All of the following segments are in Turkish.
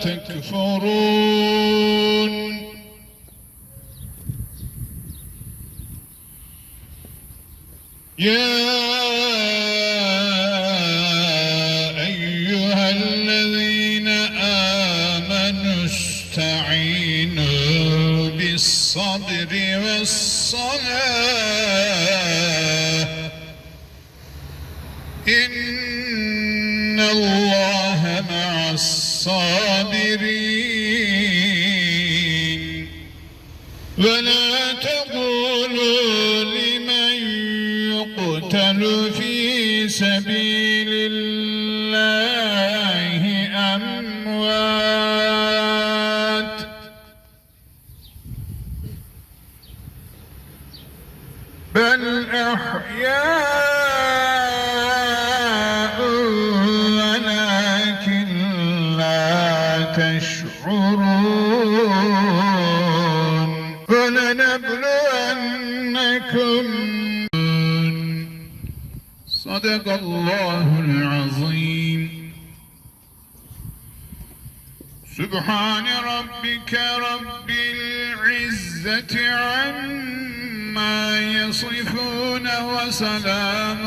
تكفرون يا أيها الذين آمنوا استعينوا بالصبر والصلاة. إن الصابرين ولا تقولوا لمن يقتل في سبيل الله أموات. بل أحياء تشعرون ولنبلونكم صدق الله العظيم سبحان ربك رب العزة عما يصفون وسلام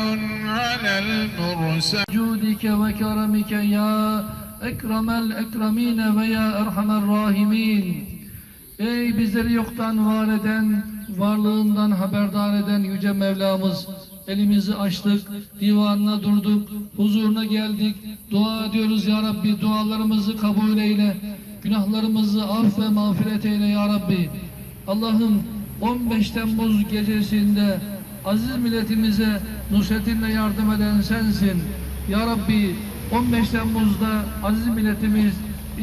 على المرسلين جودك وكرمك يا ekrem el ekremine ve ya erhamer rahimin. Ey bizleri yoktan var eden, varlığından haberdar eden Yüce Mevlamız, elimizi açtık, divanına durduk, huzuruna geldik, dua ediyoruz ya Rabbi, dualarımızı kabul eyle, günahlarımızı af ve mağfiret eyle ya Rabbi. Allah'ım 15 Temmuz gecesinde aziz milletimize nusretinle yardım eden sensin. Ya Rabbi 15 Temmuz'da aziz milletimiz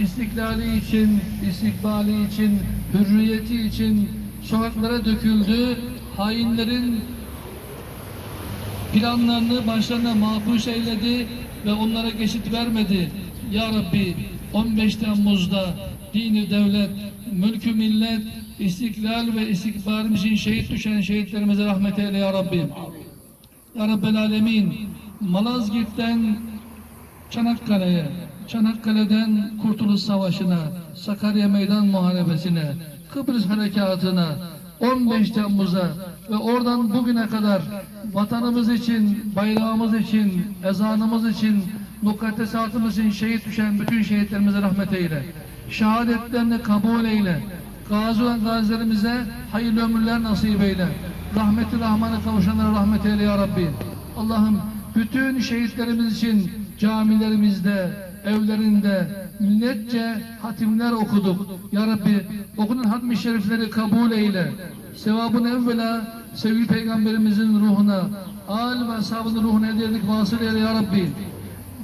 istiklali için, istikbali için, hürriyeti için sokaklara döküldü. Hainlerin planlarını başlarına mahpus eyledi ve onlara geçit vermedi. Ya Rabbi 15 Temmuz'da dini devlet, mülkü millet, istiklal ve istikbalimiz için şehit düşen şehitlerimize rahmet eyle ya Rabbi. Ya Rabbel Alemin Malazgirt'ten Çanakkale'ye, Çanakkale'den Kurtuluş Savaşı'na, Sakarya Meydan Muharebesi'ne, Kıbrıs Harekatı'na, 15 Temmuz'a ve oradan bugüne kadar vatanımız için, bayrağımız için, ezanımız için, mukaddesatımız için şehit düşen bütün şehitlerimize rahmet eyle. Şehadetlerini kabul eyle. Gazi olan gazilerimize hayırlı ömürler nasip eyle. Rahmeti Rahman'a kavuşanlara rahmet eyle ya Rabbi. Allah'ım bütün şehitlerimiz için camilerimizde, evlerinde milletçe hatimler okuduk. Ya Rabbi okunan hatmi şerifleri kabul eyle. Sevabını evvela sevgili peygamberimizin ruhuna, al ve ashabının ruhuna hediyelik vasıl eyle ya Rabbi.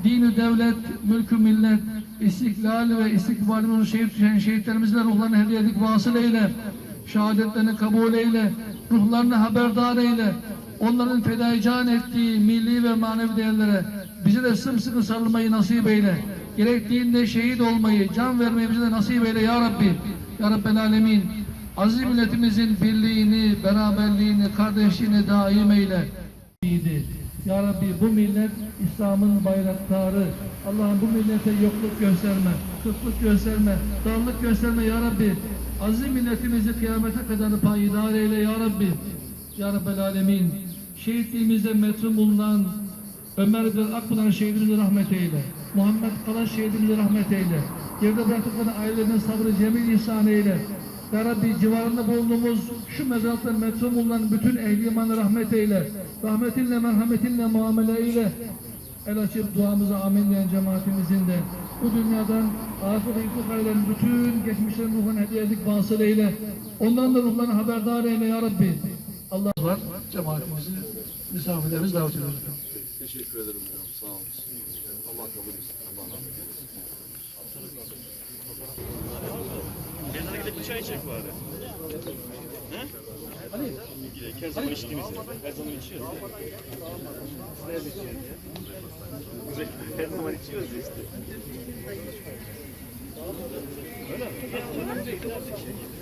Dini devlet, mülkü millet, istiklal ve istikbalimiz şehit düşen şehitlerimizle ruhlarını hediyelik vasıl eyle. Şehadetlerini kabul eyle. Ruhlarını haberdar eyle. Onların fedai can ettiği milli ve manevi değerlere bize de sımsıkı sarılmayı nasip eyle. Gerektiğinde şehit olmayı, can vermeyi bize de nasip eyle ya Rabbi. Ya Rabbel Alemin. Aziz milletimizin birliğini, beraberliğini, kardeşliğini daim eyle. Ya Rabbi bu millet İslam'ın bayraktarı. Allah'ım bu millete yokluk gösterme, kıtlık gösterme, darlık gösterme ya Rabbi. Aziz milletimizi kıyamete kadar payidar eyle ya Rabbi. Ya Rabbel Alemin. Şehitliğimizde metrum bulunan Ömer bin Akpınar şehidimize rahmet eyle. Muhammed Kalaş şehidimize rahmet eyle. Geride bıraktıkları ailelerine sabrı cemil ihsan eyle. Ya Rabbi civarında bulunduğumuz şu mezarlıkta metrum bulunan bütün ehli imanı rahmet eyle. Rahmetinle, merhametinle muamele eyle. El açıp duamıza amin diyen cemaatimizin de bu dünyadan ahirete intikal eden bütün geçmişlerin ruhuna hediyelik vasıl eyle. Ondan da ruhlarını haberdar eyle ya Rabbi. Allah var. Cemaatimizi, misafirlerimizi davet ediyoruz. Teşekkür ederim hocam. Sağ olun. Allah kabul etsin. Allah rahmet eylesin. Kenara gidip bir çay içecek bari. He? Hadi. Gidelim. Her zaman içtiğimiz yer. Her zaman içiyoruz. Nerede içiyoruz ya? Her zaman içiyoruz ya işte.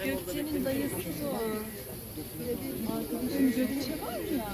Gökçe'nin dayısı bu. Arkadaşım Gökçe var ya.